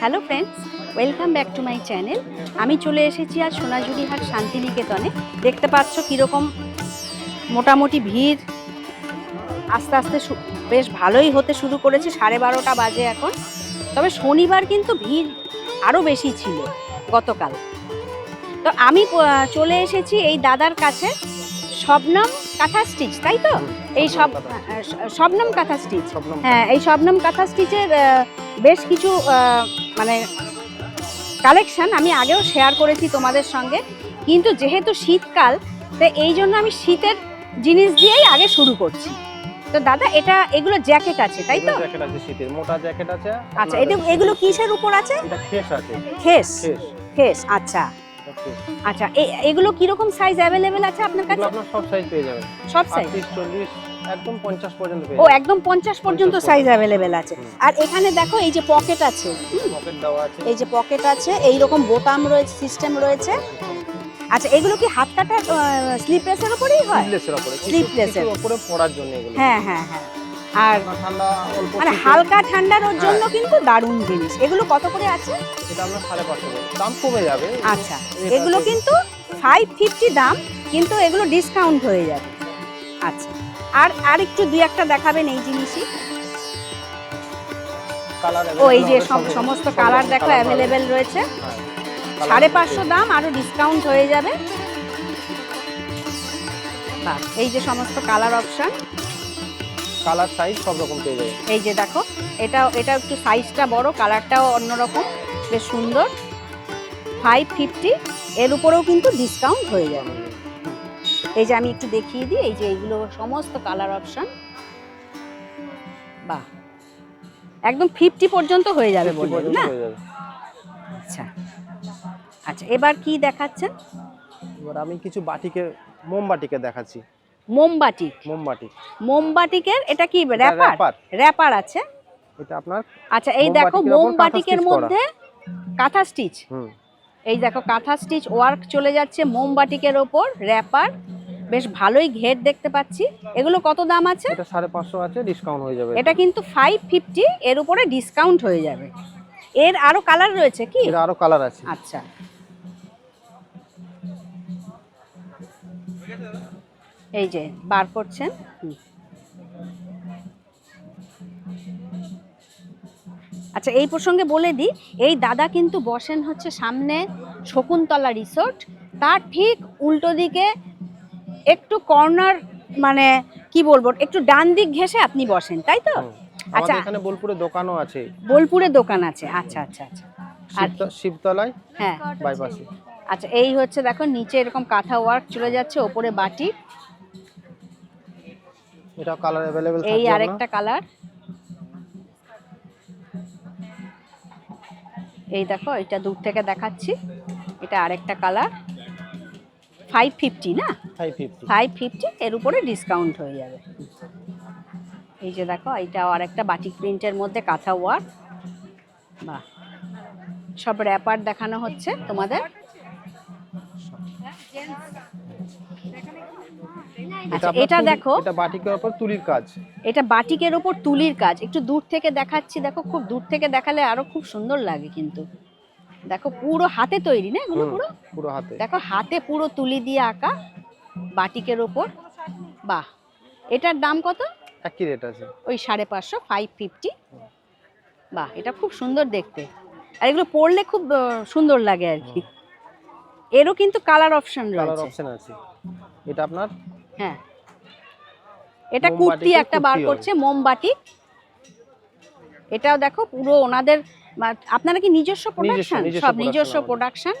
Hello friends, welcome back to my channel. আমি চলে এসেছি আর সোনাঝুরিহাট শান্তিনিকেতনে। দেখতে পাচ্ছ কীরকম মোটামুটি ভিড়। আস্তে আস্তে বেশ ভালোই হতে শুরু করেছে, সাড়ে বারোটা বাজে এখন। তবে শনিবার কিন্তু ভিড় আরও বেশি ছিল গতকাল। তো আমি চলে এসেছি এই দাদার কাছে। শবনম কাঁথা স্টিচ, তাই তো? এই সব শবনম কাঁথা স্টিচ হ্যাঁ এই শবনম কাঁথা স্টিচের বেশ কিছু মানে কালেকশন আমি আগেও শেয়ার করেছি তোমাদের সঙ্গে। কিন্তু যেহেতু শীতকাল তো এই জন্য আমি শীতের জিনিস দিয়েই আগে শুরু করছি। তো দাদা এটা এগুলো জ্যাকেট আছে তাই তো? জ্যাকেট আছে শীতের মোটা জ্যাকেট আছে। আচ্ছা এটা এগুলো কিসের উপর আছে? এটা খেস আছে। খেস? খেস। আচ্ছা। আচ্ছা এগুলো কীরকম সাইজ অ্যাভেলেবেল আছে আপনার কাছে? আপনার সব সাইজ পেয়ে যাবেন। সব সাইজ আটত্রিশ চল্লিশ একদম পঞ্চাশ পর্যন্ত পেয়ে ও একদম পঞ্চাশ পর্যন্ত সাইজ অ্যাভেলেবেল আছে। আর এখানে দেখো এই যে পকেট আছে পকেট দেওয়া আছে। এই যে পকেট আছে এই রকম বোতাম রয়েছে সিস্টেম রয়েছে। আচ্ছা এগুলো কি হাত কাটা স্লিপলেসের উপরেই হয়? স্লিপলেসের উপরে এর। উপরে পরার জন্য এগুলো। হ্যাঁ হ্যাঁ হ্যাঁ। আর ঠান্ডা অল্প মানে হালকা ঠান্ডার ওর জন্য হ্যাঁ। কিন্তু দারুণ জিনিস। এগুলো কত করে আছে? এটা পাঁচশো করে। দাম কমে যাবে। আচ্ছা এগুলো কিন্তু ফাইভ ফিফটি দাম কিন্তু এগুলো ডিসকাউন্ট হয়ে যাবে। আচ্ছা। আর আর একটু দুই একটা দেখাবেন এই জিনিসই। ও এই যে সব সমস্ত কালার দেখো অ্যাভেলেবেল রয়েছে। সাড়ে পাঁচশো দাম আরও ডিসকাউন্ট হয়ে যাবে। এই যে সমস্ত কালার অপশন কালার সাইজ সব রকম পেয়ে যাবে এই যে দেখো এটা এটা একটু সাইজটা বড় কালারটাও অন্যরকম বেশ সুন্দর। ফাইভ ফিফটি এর উপরেও কিন্তু ডিসকাউন্ট হয়ে যাবে। এই যে আমি একটু দেখিয়ে দিই এই যে এইগুলো সমস্ত কালার অপশন বাহ। একদম ফিফটি পর্যন্ত হয়ে যাবে 50 বললেন পর্যন্ত না? আচ্ছা। আচ্ছা এবার কি দেখাচ্ছেন? এবার আমি কিছু বাটিকে মোমবাটিকে দেখাচ্ছি। মোমবাটি মোমবাটি মোমবাটিকের এটা কি র্যাপার র্যাপার আছে। এটা আপনার আচ্ছা এই দেখো মোমবাটিকের। মধ্যে কাঁথা স্টিচ হুম। এই দেখো কাঁথা স্টিচ ওয়ার্ক চলে যাচ্ছে মোমবাটিকের ওপর র্যাপার বেশ ভালোই ঘের দেখতে পাচ্ছি। এগুলো কত দাম আছে? এটা সাড়ে পাঁচশো আছে ডিসকাউন্ট হয়ে যাবে। এটা কিন্তু ফাইভ ফিফটি এর উপরে ডিসকাউন্ট হয়ে যাবে। এর আরও কালার রয়েছে কি? এটা আরও কালার আছে। আচ্ছা। এই যে বার করছেন। আচ্ছা এই প্রসঙ্গে বলে দিই এই দাদা কিন্তু বসেন হচ্ছে সামনে শকুন্তলা রিসোর্ট। তার ঠিক উল্টো দিকে একটু কর্নার মানে কি বলব একটু ডান দিক ঘেসে আপনি বসেন তাই তো? আচ্ছা। এখানে বোলপুরে দোকানও আছে। বোলপুরে দোকান আছে আচ্ছা আচ্ছা আচ্ছা। শিবতলায় হ্যাঁ। বাইপাসে। আচ্ছা এই হচ্ছে দেখো নিচে এরকম কাঁথা ওয়ার্ক চলে যাচ্ছে ওপরে বাটি। এটা কালার অ্যাভেলেবেল এই আরেকটা কালার। এই দেখো এটা দূর থেকে দেখাচ্ছি। এটা আরেকটা কালার। ফাইভ ফিফটি না? ফাইভ ফিফটি এর উপরে ডিসকাউন্ট হয়ে যাবে। এই যে দেখো এইটাও আরেকটা বাটিক প্রিন্টের মধ্যে কাঁথা ওয়ার্ক বাহ। সব র্যাপার দেখানো হচ্ছে তোমাদের। আচ্ছা এটা দেখো। এটা বাটিকের উপর তুলির কাজ। এটা বাটিকের ওপর তুলির কাজ। একটু দূর থেকে দেখাচ্ছি দেখো খুব দূর থেকে দেখালে আরও খুব সুন্দর লাগে কিন্তু। দেখো পুরো হাতে তৈরি না এগুলো পুরো? পুরো হাতে। দেখো হাতে পুরো তুলি দিয়ে আঁকা বাটিকের ওপর। বাহ! এটার দাম কত? একই রেট আছে। ওই সাড়ে পাঁচশো ফাইভ ফিফটি বাহ এটা খুব সুন্দর দেখতে। আর এগুলো পরলে খুব সুন্দর লাগে আর কি। এরও কিন্তু কালার অপশন কালার রয়েছে। অপশন আছে। এটা আপনার? হ্যাঁ। এটা কুর্তি একটা বার করছে মোমবাটি। এটাও দেখো পুরো ওনাদের আপনারা কি নিজস্ব প্রোডাকশন সব নিজস্ব প্রোডাকশন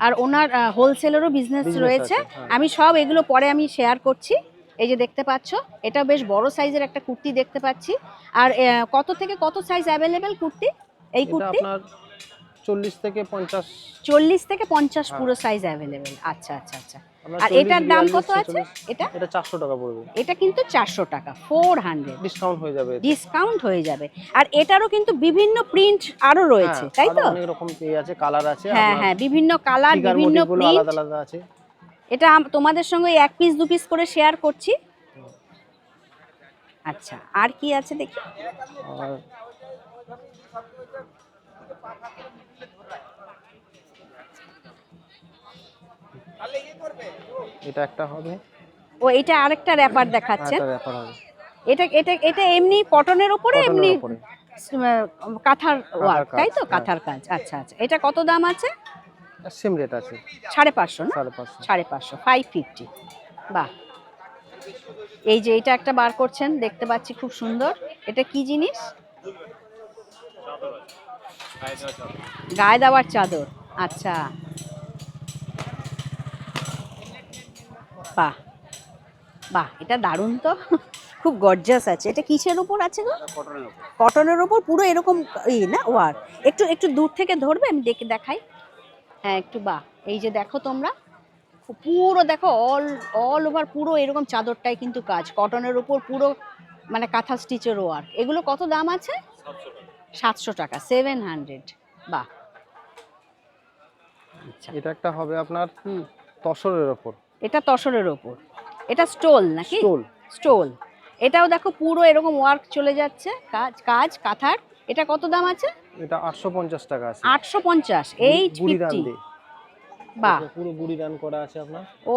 আর ওনার হোলসেলেরও বিজনেস রয়েছে। হ্যাঁ। আমি সব এগুলো পরে আমি শেয়ার করছি। এই যে দেখতে পাচ্ছ এটা বেশ বড় সাইজের একটা কুর্তি দেখতে পাচ্ছি। আর কত থেকে কত সাইজ অ্যাভেলেবেল কুর্তি? এই কুর্তি? আপনার চল্লিশ থেকে পঞ্চাশ। চল্লিশ থেকে পঞ্চাশ হ্যাঁ। পুরো সাইজ অ্যাভেলেবেল আচ্ছা আচ্ছা আচ্ছা। আর এটার দাম কত আছে? এটা? এটা চারশো টাকা পড়বে। এটা কিন্তু চারশো টাকা ফোর হান্ড্রেড ডিসকাউন্ট হয়ে যাবে। ডিসকাউন্ট হয়ে যাবে। আর এটারও কিন্তু বিভিন্ন প্রিন্ট আরও রয়েছে হ্যাঁ, তাই তো? অনেক রকম পেয়ে আছে কালার আছে হ্যাঁ হ্যাঁ বিভিন্ন কালার বিভিন্ন প্রিন্ট আলাদা আলাদা আছে। এটা তোমাদের সঙ্গে এক পিস দু পিস করে শেয়ার করছি। আচ্ছা আর কি আছে দেখি? আর এটা একটা হবে। ও এটা আরেকটা র্যাপার দেখাচ্ছেন আরেকটা ব্যাপার হবে। এটা এটা এটা এমনি কটনের উপরে এমনি। কাঁথার ওয়ার্ক তাই তো? হ্যাঁ। কাঁথার কাজ আচ্ছা আচ্ছা। এটা কত দাম আছে? সেম রেট আছে। সাড়ে পাঁচশো না? সাড়ে পাঁচশো। ফাইভ ফিফটি বাহ। এই যে এটা একটা বার করছেন দেখতে পাচ্ছি খুব সুন্দর। এটা কি জিনিস? গায়ে দেওয়ার চাদর। আচ্ছা। বাহ বাহ এটা দারুণ তো। খুব গর্জাস আছে। এটা কিসের উপর আছে গো? কটনের উপর। পুরো এরকম ই না? ওয়ার একটু একটু দূর থেকে ধরবে আমি দেখে দেখাই। হ্যাঁ একটু বাহ। এই যে দেখো তোমরা। পুরো দেখো অল অল ওভার পুরো এরকম চাদরটাই কিন্তু কাজ। কটনের উপর পুরো মানে কাঁথা স্টিচের ওয়ার্ক এগুলো কত দাম আছে? সাতশো টাকা। সেভেন হান্ড্রেড বাহ। আচ্ছা। এটা একটা হবে আপনার হুম। তসরের ওপর। এটা তসরের ওপর। এটা স্টোল নাকি? স্টোল। স্টোল। এটাও দেখো পুরো এরকম ওয়ার্ক চলে যাচ্ছে। কাজ কাজ কাঁথার। এটা কত দাম আছে? এটা আটশো পঞ্চাশ টাকা আছে। আটশো পঞ্চাশ। এইট বুড়ি রান ফিফটি দিয়ে। বাহ। পুরো বুড়ি রান করা আছে আপনার। ও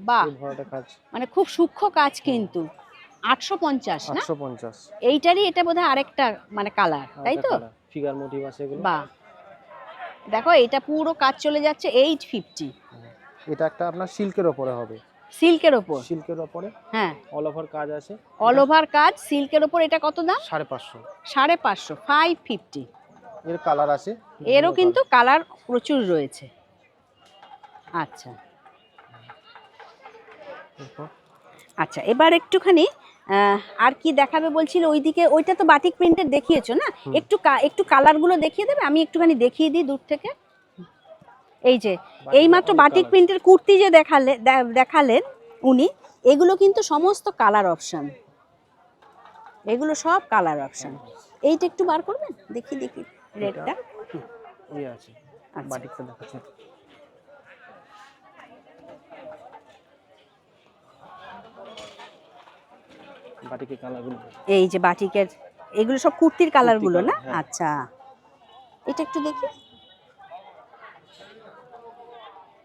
বাহ। এই ভরাটা কাজ। মানে খুব সূক্ষ্ম কাজ কিন্তু। আটশো পঞ্চাশ না? আটশো পঞ্চাশ। এইটারই এটা বোধহয় আরেকটা মানে কালার তাই তো? ফিগার মোটিভ আছে এগুলো। বাহ। দেখো এটা পুরো কাজ চলে যাচ্ছে এইট ফিফটি এটা একটা আপনার সিল্কের ওপরে হবে। সিল্কের ওপর? সিল্কের ওপরে। হ্যাঁ। অল ওভার কাজ আছে। অল ওভার কাজ সিল্কের ওপর এটা কত দাম? সাড়ে পাঁচশো। সাড়ে পাঁচশো ফাইভ ফিফটি এর কালার আছে। এরও কিন্তু কালার প্রচুর রয়েছে। আচ্ছা। আচ্ছা এবার একটুখানি আর কি দেখাবে বলছিল? ওইদিকে ওইটা তো বাটিক প্রিন্টের দেখিয়েছো না? একটু একটু কালারগুলো দেখিয়ে দেবে? আমি একটুখানি দেখিয়ে দিই দূর থেকে। এই যে এইমাত্র বাটিক প্রিন্টের কুর্তি যে দেখালে দেখালেন উনি এগুলো কিন্তু সমস্ত কালার অপশন এগুলো সব কালার অপশন এইটা একটু বার করবেন? দেখি দেখি রেডটা এই আছে আচ্ছা। এই যে বাটিকের এগুলো সব কুর্তির কালারগুলো না? হ্যাঁ। আচ্ছা। এটা একটু দেখি।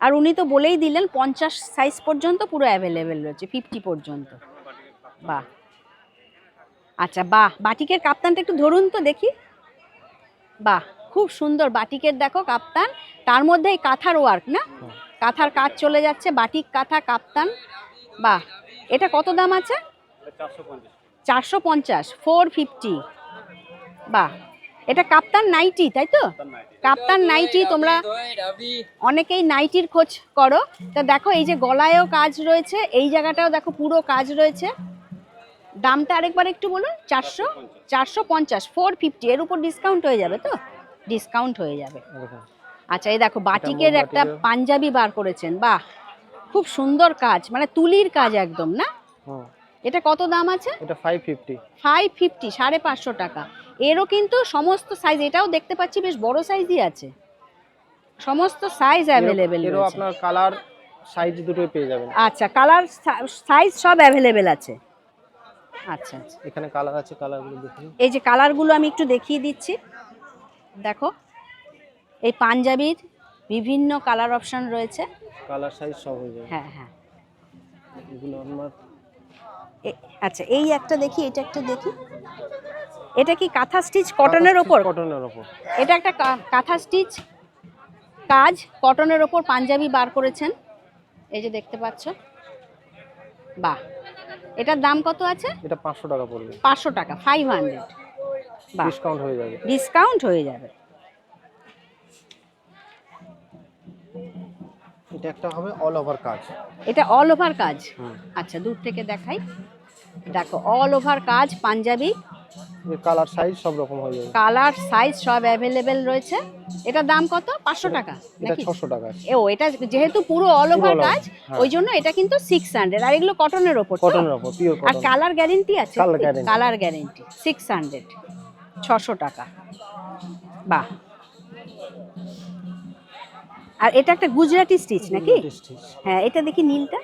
আর উনি তো বলেই দিলেন পঞ্চাশ সাইজ পর্যন্ত পুরো অ্যাভেলেবেল রয়েছে ফিফটি পর্যন্ত। বাহ। আচ্ছা বাহ। বাটিকের কাপ্তানটা একটু ধরুন তো দেখি। বাহ খুব সুন্দর বাটিকের দেখো কাপ্তান। তার মধ্যে এই কাঁথার ওয়ার্ক না? কাঁথার কাজ চলে যাচ্ছে বাটিক কাঁথা কাপ্তান। বাহ এটা কত দাম আছে? চারশো পঞ্চাশ। ফোর ফিফটি বাহ এটা কাপ্তান নাইটি তাই তো? Kaftan nightie. তোমরা অনেকেই নাইটির খোঁজ করো। তা দেখো এই যে গলায়ও কাজ রয়েছে এই জায়গাটাও দেখো পুরো কাজ রয়েছে। দামটা আরেকবার একটু বলুন চারশো চারশো পঞ্চাশ। ফোর ফিফটি এর উপর ডিসকাউন্ট হয়ে যাবে তো? ডিসকাউন্ট হয়ে যাবে। আচ্ছা এই দেখো বাটিকের একটা পাঞ্জাবি বার করেছেন বাহ! খুব সুন্দর কাজ মানে তুলির কাজ একদম না? হুম এটা কত দাম আছে? এটা ফাইভ ফিফটি ফাইভ ফিফটি সাড়ে পাঁচশো টাকা। এরও কিন্তু সমস্ত সাইজ এটাও দেখতে পাচ্ছি বেশ বড় সাইজই আছে। সমস্ত সাইজ অ্যাভেলেবেল এরও আপনার কালার সাইজ দুটোই পেয়ে যাবেন। আচ্ছা কালার সাইজ সব অ্যাভেলেবেল আছে। আচ্ছা আচ্ছা। এখানে কালার আছে কালারগুলো দেখুন এই যে কালারগুলো আমি একটু দেখিয়ে দিচ্ছি। দেখো এই পাঞ্জাবির বিভিন্ন কালার অপশন রয়েছে। কালার সাইজ সব হয়ে যাবে। হ্যাঁ হ্যাঁ। এগুলো এ- আচ্ছা এই একটা দেখি এটা একটা দেখি। এটা কি কাঁথা স্টিচ কটনের ওপর? কটনের ওপর। এটা একটা কা- কাঁথা স্টিচ কাজ কটনের ওপর পাঞ্জাবি বার করেছেন। এই যে দেখতে পাচ্ছ। বাহ। এটার দাম কত আছে? এটা পাঁচশো টাকা পড়বে। পাঁচশো টাকা ফাইভ হান্ড্রেড ডিসকাউন্ট হয়ে যাবে। ডিসকাউন্ট হয়ে যাবে। এটা একটা হবে অল ওভার কাজ। এটা অল ওভার কাজ। আচ্ছা দূর থেকে দেখাই। দেখো অল ওভার কাজ পাঞ্জাবি। কালার সাইজ সব রকম হয়ে যাবে। কালার সাইজ সব অ্যাভেলেবেল রয়েছে। এটার দাম কত? পাঁচশো টাকা নাকি? ছশো টাকা ও এটা যেহেতু পুরো অল ওভার কাজ হ্যাঁ। ওই জন্য এটা কিন্তু সিক্স হান্ড্রেড আর এগুলো কটনের ওপর কটনের ওপর পিওর আর কালার গ্যারেন্টি আছে? কালার গ্যারেন্টি সিক্স হান্ড্রেড ছশো টাকা। বাহ। আর এটা একটা গুজরাটি স্টিচ নাকি? হ্যাঁ এটা দেখি নীলটা।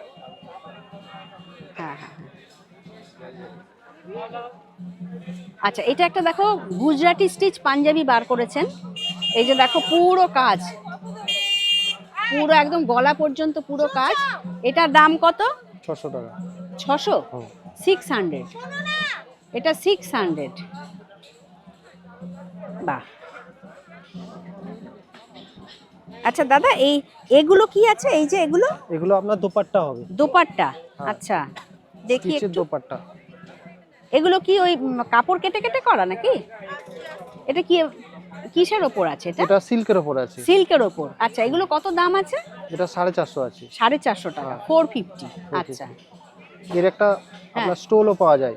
হ্যাঁ হ্যাঁ হ্যাঁ। আচ্ছা এটা একটা দেখো গুজরাটি স্টিচ পাঞ্জাবি বার করেছেন। এই যে দেখো পুরো কাজ। পুরো একদম গলা পর্যন্ত পুরো কাজ। এটার দাম কত? ছশো টাকা। ছশো? সিক্স হান্ড্রেড এটা সিক্স হান্ড্রেড বাহ। আচ্ছা দাদা এই এগুলো কি আছে? এই যে এগুলো? এগুলো আপনার দোপাট্টা হবে। দোপাট্টা। হ্যাঁ। আচ্ছা। দেখি একটু। দোপাট্টা। এগুলো কি ওই কাপড় কেটে কেটে করা নাকি? এটা কি কিসের ওপর আছে এটা? এটা সিল্কের ওপর আছে। সিল্কের ওপর। আচ্ছা এগুলো কত দাম আছে? এটা সাড়ে চারশো আছে। সাড়ে চারশো টাকা হ্যাঁ। Four fifty. আচ্ছা। এর একটা আপনার স্টোলও পাওয়া যায়।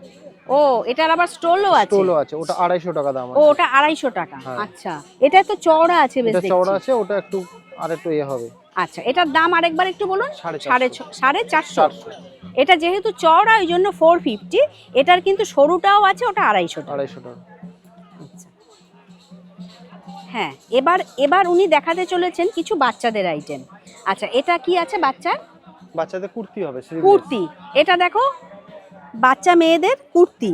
ও এটার আবার স্টোলও আছে? স্টোলও আছে ওটা আড়াইশো টাকা দাম ও ওটা আড়াইশো টাকা। হ্যাঁ। আচ্ছা। এটা তো চওড়া আছে বেশ এটা চওড়া আছে ওটা একটু আর একটু ইয়ে হবে। আচ্ছা এটার দাম আরেকবার একটু বলুন? সাড়ে সাড়ে চারশো। এটা যেহেতু চওড়া ওই জন্য ফোর ফিফটি এটার কিন্তু সরুটাও আছে ওটা আড়াইশো আড়াইশো টাকা। আচ্ছা। হ্যাঁ এবার এবার উনি দেখাতে চলেছেন কিছু বাচ্চাদের আইটেম আচ্ছা এটা কি আছে বাচ্চার? বাচ্চাদের কুর্তি হবে কুর্তি। এটা দেখো বাচ্চা মেয়েদের কুর্তি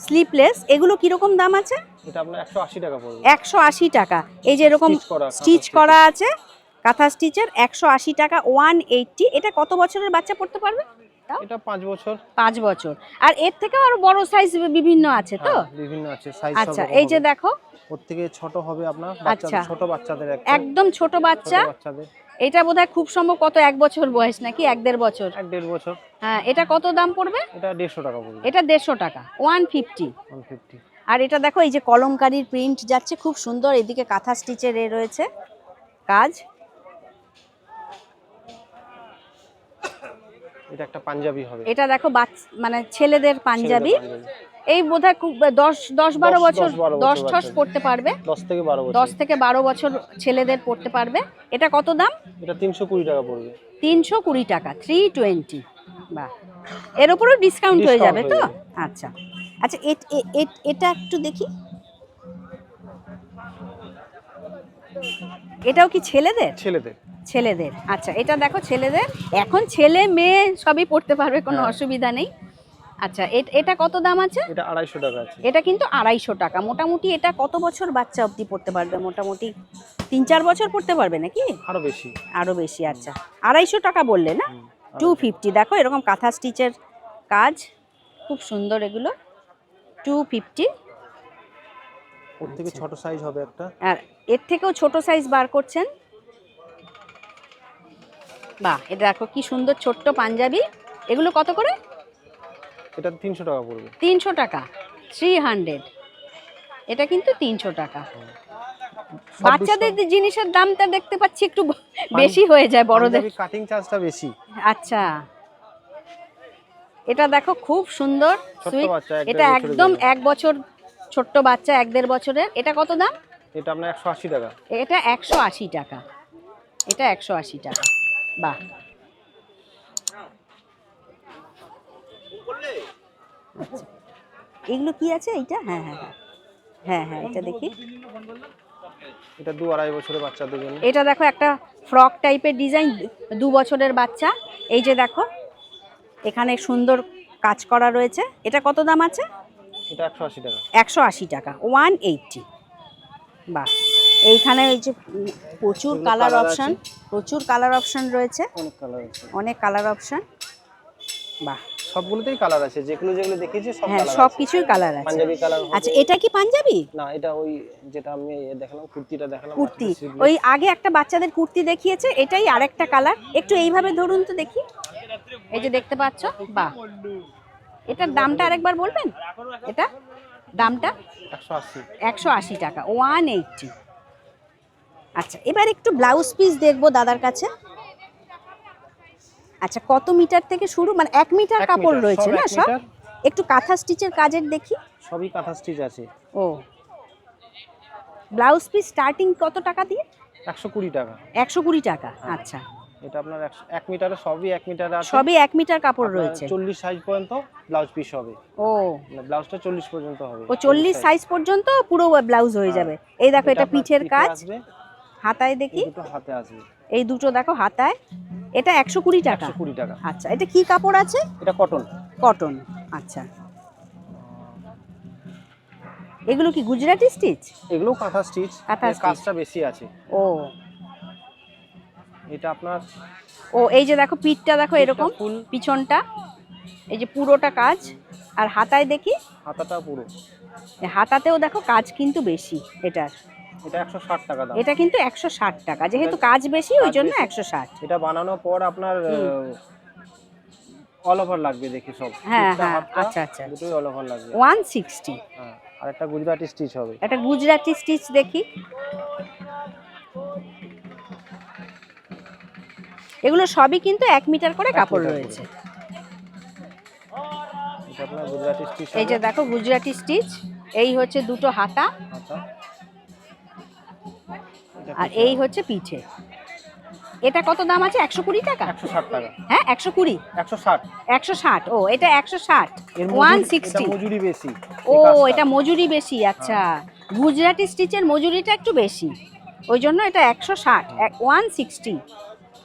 স্লিপলেস এগুলো কীরকম দাম আছে? এটা আপনার আশি টাকা পড়বে। একশো আশি টাকা। এই যে এরকম স্টিচ করা আছে কাঁথা স্টিচের একশো আশি টাকা ওয়ান এইটটি এটা কত বছরের বাচ্চা পড়তে পারবে? এটা পাঁচ বছর। পাঁচ বছর। আর এর আরও বড় সাইজ বিভিন্ন আছে তো? হ্যাঁ, বিভিন্ন আছে। সাইজ আচ্ছা এই যে দেখো। ওর থেকে ছোট হবে আপনার আচ্ছা। ছোট বাচ্চাদের একদম, ছোট বাচ্চা। এটা বোধহয় খুব সম্ভব কত এক বছর বয়স নাকি? এক দেড় বছর। এক দেড় বছর। হ্যাঁ এটা কত দাম পড়বে? এটা দেড়শো টাকা পড়বে। এটা দেড়শো টাকা ওয়ান ফিফটি ওয়ান ফিফটি আর এটা দেখো এই যে কলমকারির প্রিন্ট যাচ্ছে খুব সুন্দর। এদিকে কাঁথা স্টিচের এ রয়েছে কাজ। এটা একটা পাঞ্জাবি হবে। এটা দেখো মানে ছেলেদের পাঞ্জাবি। এই বোধহয় খুব দশ দশ বারো বছর দশ ঠস পড়তে পারবে। দশ থেকে বারো বছর। দশ থেকে বারো বছর ছেলেদের পড়তে পারবে। এটা কত দাম? এটা তিনশো কুড়ি টাকা পড়বে। তিনশো কুড়ি টাকা থ্রি টোয়েন্টি বাহ। এর উপরেও ডিসকাউন্ট হয়ে যাবে তো? আচ্ছা। আচ্ছা এটা একটু দেখি। এটাও কি ছেলেদের? ছেলেদের। ছেলেদের। আচ্ছা এটা দেখো ছেলেদের। এখন ছেলে মেয়ে সবই পড়তে পারবে কোনো হ্যাঁ। অসুবিধা নেই। আচ্ছা এটা কত দাম আছে? এটা আড়াইশো টাকা আছে। এটা কিন্তু আড়াইশো টাকা। মোটামুটি এটা কত বছর বাচ্চা অবধি পড়তে পারবে? মোটামুটি তিন চার বছর পড়তে পারবে নাকি? আরও বেশি। আরও বেশি আচ্ছা। আড়াইশো টাকা বললে না? টু ফিফটি দেখো এরকম কাঁথা স্টিচের কাজ। খুব সুন্দর এগুলো। টু ফিফটি ওর থেকে ছোট সাইজ হবে একটা। আর এর থেকেও ছোট সাইজ বার করছেন? বাহ এটা দেখো কি সুন্দর ছোট্ট পাঞ্জাবি। এগুলো কত করে? এটা তিনশো টাকা পড়বে। তিনশো টাকা। থ্রি হান্ড্রেড এটা কিন্তু তিনশো টাকা। বাচ্চাদের জিনিসের দামটা দেখতে পাচ্ছি একটু বেশি হয়ে যায় বড়দের। কাটিং চার্জটা বেশি। আচ্ছা। এটা দেখো খুব সুন্দর। এটা একদম এক বছর ছোট্ট বাচ্চা এক দেড় বছরের। এটা কত দাম? এটা আপনার একশো আশি টাকা। এটা একশো আশি টাকা। এটা একশো আশি টাকা। বাহ। আচ্ছা। এগুলো কি আছে এইটা? হ্যাঁ হ্যাঁ হ্যাঁ। হ্যাঁ হ্যাঁ এটা দেখি। এটা দু আড়াই বছরের বাচ্চাদের জন্য এটা দেখো একটা ফ্রক টাইপের ডিজাইন দু বছরের বাচ্চা। এই যে দেখো এখানে সুন্দর কাজ করা রয়েছে। এটা কত দাম আছে? এটা একশো আশি টাকা। একশো আশি টাকা ওয়ান এইটটি বাহ এইখানে ওই যে প্রচুর কালার অপশন প্রচুর কালার অপশন রয়েছে। অনেক কালার অনেক কালার অপশন বাহ। সবগুলোতেই কালার আছে যেগুলো যেগুলো দেখিয়েছি সব হ্যাঁ সব কিছুই কালার আছে। পাঞ্জাবি কালার আচ্ছা এটা কি পাঞ্জাবি? না এটা ওই যেটা আমি দেখালাম কুর্তিটা দেখালাম কুর্তি। ওই আগে একটা বাচ্চাদের কুর্তি দেখিয়েছে এটাই আরেকটা কালার একটু এইভাবে ধরুন তো দেখি। এই যে দেখতে পাচ্ছ? বাহ। এটার দামটা আরেকবার বলবেন? এটা? দামটা? একশো আশি। টাকা। One eighty. আচ্ছা এবার একটু ব্লাউজ পিস দেখব দাদার কাছে। আচ্ছা কত মিটার থেকে শুরু? মানে এক মিটার কাপড় রয়েছে না সব? একটু কাঁথা স্টিচের কাজের দেখি। সবই কাঁথা স্টিচ আছে। ও। ব্লাউজ পিস স্টার্টিং কত টাকা দিয়ে? একশো কুড়ি টাকা। একশো কুড়ি টাকা। আচ্ছা। এটা আপনার এক মিটারে সবই এক মিটারে আছে। সবই এক মিটার কাপড় রয়েছে। চল্লিশ সাইজ পর্যন্ত ব্লাউজ পিস হবে। ও। মানে ব্লাউজটা চল্লিশ পর্যন্ত হবে। ও চল্লিশ সাইজ পর্যন্ত পুরো ব্লাউজ হয়ে যাবে। এই দেখো এটা পিঠের কাজ। হাতায় দেখি। দুটো হাতে আসবে। এই দুটো দেখো হাতায়। এটা একশো কুড়ি টাকা। কুড়ি টাকা। আচ্ছা এটা কি কাপড় আছে? এটা কটন কটন আচ্ছা। এগুলো কি গুজরাটি স্টিচ এগুলো কাঁথা স্টিচ কাঁথা। কাজটা বেশি আছে। ও। এটা আপনার ও এই যে দেখো পিঠটা দেখো এরকম পিছনটা। এই যে পুরোটা কাজ আর হাতায় দেখি? হাতাটা পুরো। হাতাতেও দেখো কাজ কিন্তু বেশি এটার। এটা একশো ষাট টাকা দাম। এটা কিন্তু একশো ষাট টাকা যেহেতু কাজ বেশি ওই জন্য বেশি। একশো ষাট। এটা বানানোর পর আপনার অল ওভার লাগবে দেখি সব। হ্যাঁ, হ্যাঁ, আচ্ছা, আচ্ছা। দুটোই অল ওভার লাগবে। One sixty. হ্যাঁ আর একটা গুজরাটি স্টিচ হবে। একটা গুজরাটি স্টিচ দেখি। এগুলো সবই কিন্তু এক মিটার করে কাপড় রয়েছে। এই যে দেখো গুজরাটি স্টিচ। এই হচ্ছে দুটো হাতা। হাতা। আর এই হচ্ছে পিঠে। এটা কত দাম আছে? একশো কুড়ি টাকা? একশো ষাট টাকা। হ্যাঁ একশো কুড়ি। একশো ষাট। একশো ষাট। ও এটা একশো ষাট। One sixty. মজুরি বেশি। ও এটা মজুরি বেশি আচ্ছা। গুজরাটি স্টিচের মজুরিটা একটু বেশি। ওই জন্য এটা একশো ষাট। One sixty.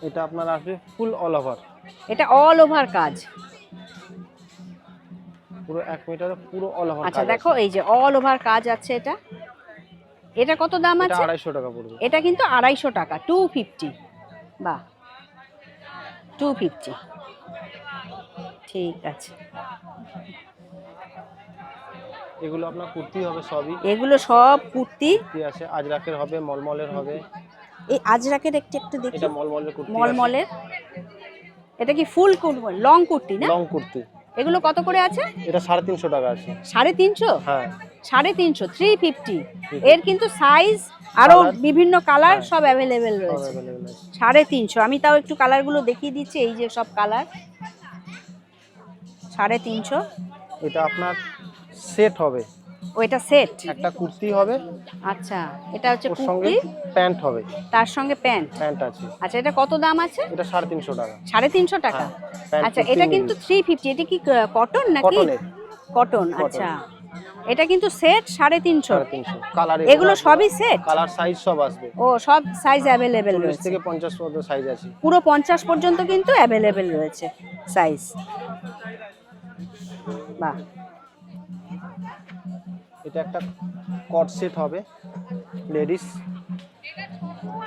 এটা আপনার আসবে ফুল অল ওভার এটা অল ওভার কাজ। পুরো এক মিটারে পুরো অল ওভার আচ্ছা দেখো এই যে অল ওভার কাজ আছে এটা। এটা কত দাম এটা আছে? আড়াইশো টাকা পড়বে। এটা কিন্তু আড়াইশো টাকা টু ফিফটি বাহ টু ফিফটি ঠিক আছে। এগুলো আপনার কুর্তি হবে সবই। এগুলো সব কুর্তি। কুর্তি আছে আজরাকের হবে মলমলের হবে। এই আজরাকের একটু একটু দেখি। এটা মলমলের এটা কি ফুল কুর্তি? লং কুর্তি না? লং কুর্তি। এগুলো কত করে আছে? এটা সাড়ে তিনশো টাকা আছে। সাড়ে তিনশো? হ্যাঁ। সাড়ে তিনশো থ্রি ফিফটি এর কিন্তু সাইজ আরও বিভিন্ন কালার হ্যাঁ। সব অ্যাভেলেবেল রয়েছে। সাড়ে তিনশো। আমি তাও একটু কালারগুলো দেখিয়ে দিচ্ছি এই যে সব কালার সাড়ে তিনশো। এটা আপনার সেট হবে। ও এটা সেট একটা কুর্তি হবে। আচ্ছা এটা হচ্ছে কুর্তি। প্যান্ট হবে। তার সঙ্গে প্যান্ট। প্যান্ট আছে। আচ্ছা এটা কত দাম আছে? এটা সাড়ে তিনশো টাকা। সাড়ে তিনশো টাকা? হ্যাঁ, আচ্ছা এটা কিন্তু থ্রি ফিফটি এটা কি কটন নাকি? কটন আচ্ছা। এটা কিন্তু সেট সাড়ে তিনশো। কালার এগুলো সবই সেট কালার সাইজ সব আসবে। ও সব সাইজ অ্যাভেলেবেল রয়েছে। থেকে পঞ্চাশ পর্যন্ত সাইজ আছে। পুরো পঞ্চাশ পর্যন্ত কিন্তু অ্যাভেলেবেল রয়েছে সাইজ বাহ। এটা একটা কট সেট হবে লেডিস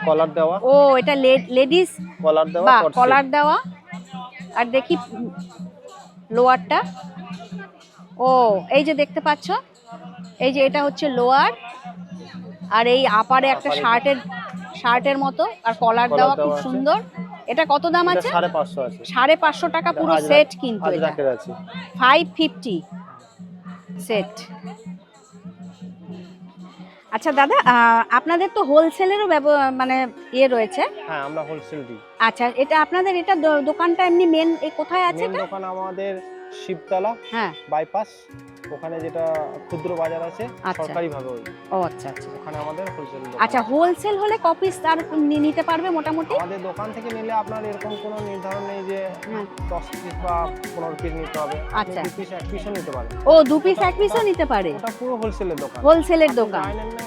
কলার দেওয়া। ও এটা লেডিস? কলার দেওয়া কট কলার দেওয়া। আর দেখি লোয়ারটা। ও এই যে দেখতে পাচ্ছ এই যে এটা হচ্ছে লোয়ার। আর এই আপারে একটা শার্টের শার্টের মতো আর কলার দেওয়া খুব সুন্দর। এটা কত দাম আছে? সাড়ে পাঁচশো টাকা পুরো সেট কিন্তু ফাইভ ফিফটি সেট। আচ্ছা দাদা আপনাদের তো হোলসেলেরও মানে ইয়ে রয়েছে। হ্যাঁ আমরা হোলসেল দিই আচ্ছা এটা আপনাদের এটা দোকানটা এমনি মেন কোথায় আছে এটা? দোকান আমাদের শিবতলা হ্যাঁ। বাইপাস ওখানে যেটা ক্ষুদ্র বাজার আছে আচ্ছা। সরকারি ভাবে ওই। ও আচ্ছা আচ্ছা। ওখানে আমাদের হোলসেল আচ্ছা হোলসেল হলে কপিস আর নি- নিতে পারবে মোটামুটি? আমাদের দোকান থেকে নিলে আপনার এরকম কোনো নির্ধারণ নেই যে হ্যাঁ। দশ পিস বা পনেরো পিস নিতে হবে। আচ্ছা। দু পিস এক পিসও নিতে পারে ও দু পিস এক পিসও নিতে পারে? ওটা পুরো হোলসেলের দোকান। হোলসেলের দোকান।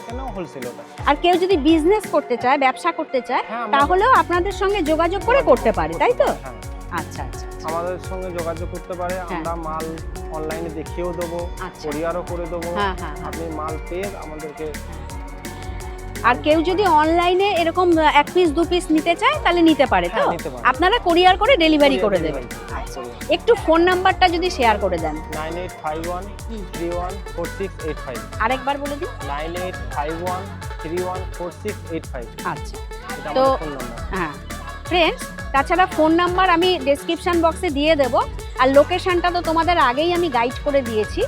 কেন হোলসেল আর কেউ যদি বিজনেস করতে চায় ব্যবসা করতে চায় হ্যাঁ, তাহলেও আপনাদের সঙ্গে যোগাযোগ করে করতে পারে তাই তো? হ্যাঁ। আচ্ছা আচ্ছা। আমাদের সঙ্গে যোগাযোগ করতে পারে। আমরা মাল অনলাইনে দেখিয়েও দেবো আচ্ছা। কোরিয়ারও করে দেবো। হ্যাঁ হ্যাঁ হ্যাঁ। আপনি মাল পেয়ে আমাদেরকে আর কেউ যদি অনলাইনে এরকম এক পিস দু পিস নিতে চায় তাহলে নিতে পারে তো? হ্যাঁ। আপনারা কোরিয়ার করে ডেলিভারি করে দেবেন। আচ্ছা। একটু ফোন নাম্বারটা যদি শেয়ার করে দেন। Nine eight five one three one four six eight five. আরেকবার বলে দিন। Nine eight five one three one four six eight five. আচ্ছা। তো- হ্যাঁ। ফ্রেন্ডস তাছাড়া ফোন নাম্বার আমি ডেসক্রিপশন বক্সে দিয়ে দেব। আর লোকেশানটা তো তোমাদের আগেই আমি গাইড করে দিয়েছি।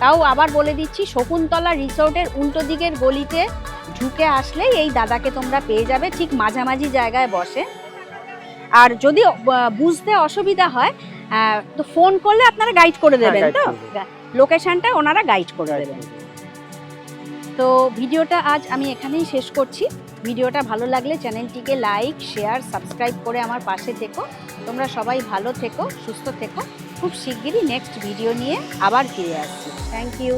তাও আবার বলে দিচ্ছি শকুন্তলা রিসোর্টের উল্টো দিকের গলিতে ঢুকে আসলেই এই দাদাকে তোমরা পেয়ে যাবে ঠিক মাঝামাঝি জায়গায় বসে। আর যদি বুঝতে অসুবিধা হয় তো ফোন করলে আপনারা গাইড করে হ্যাঁ, দেবেন তো? করে। লোকেশনটা ওনারা গাইড করে দেবেন। তো ভিডিওটা আজ আমি এখানেই শেষ করছি। ভিডিওটা ভালো লাগলে চ্যানেলটিকে লাইক, শেয়ার, সাবস্ক্রাইব করে আমার পাশে থেকো। তোমরা সবাই ভালো থেকো, সুস্থ থেকো। খুব শিগগিরই নেক্সট ভিডিও নিয়ে আবার ফিরে আসছি। Thank you